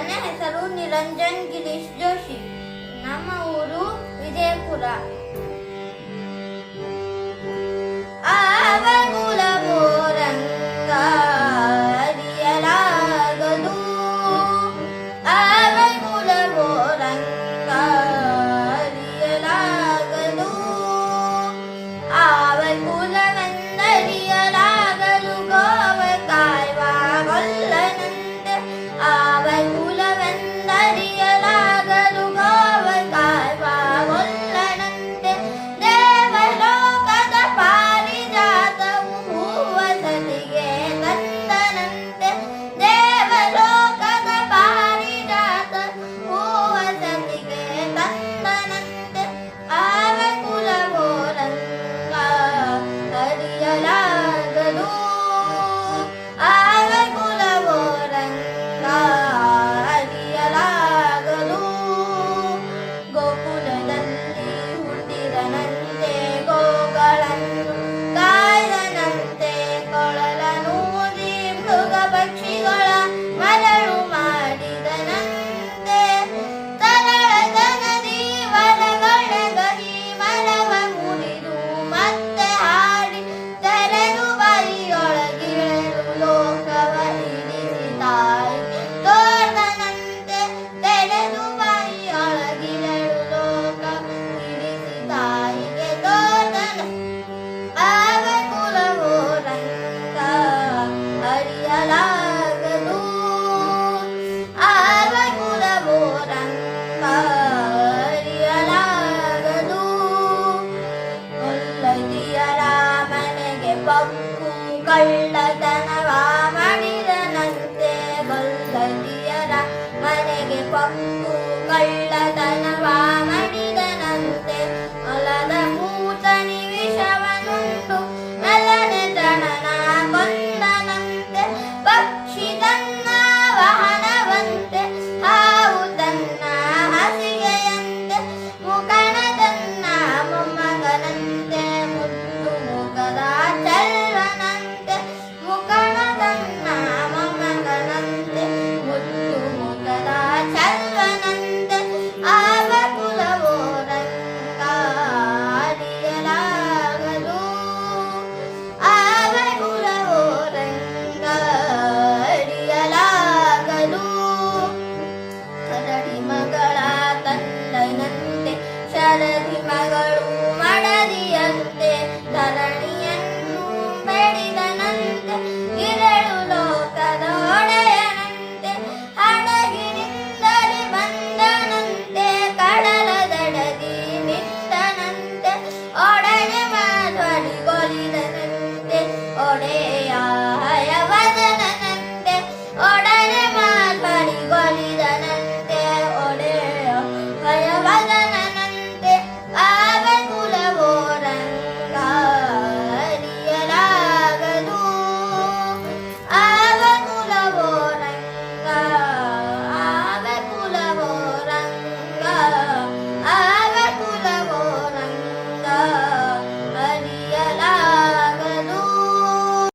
ನನ್ನ ಹೆಸರು ನಿರಂಜನ್ ಗಿರೀಶ್ ಜೋಶಿ. ನಮ್ಮ ಊರು ವಿಜಯಪುರ. ಕಳ್ಳತನವ ಮಾಡಿದನಂತೆ ಕೊಲ್ಲದಿಯರ ಮನೆಗೆ ಪಂಗು ಕಳ್ಳ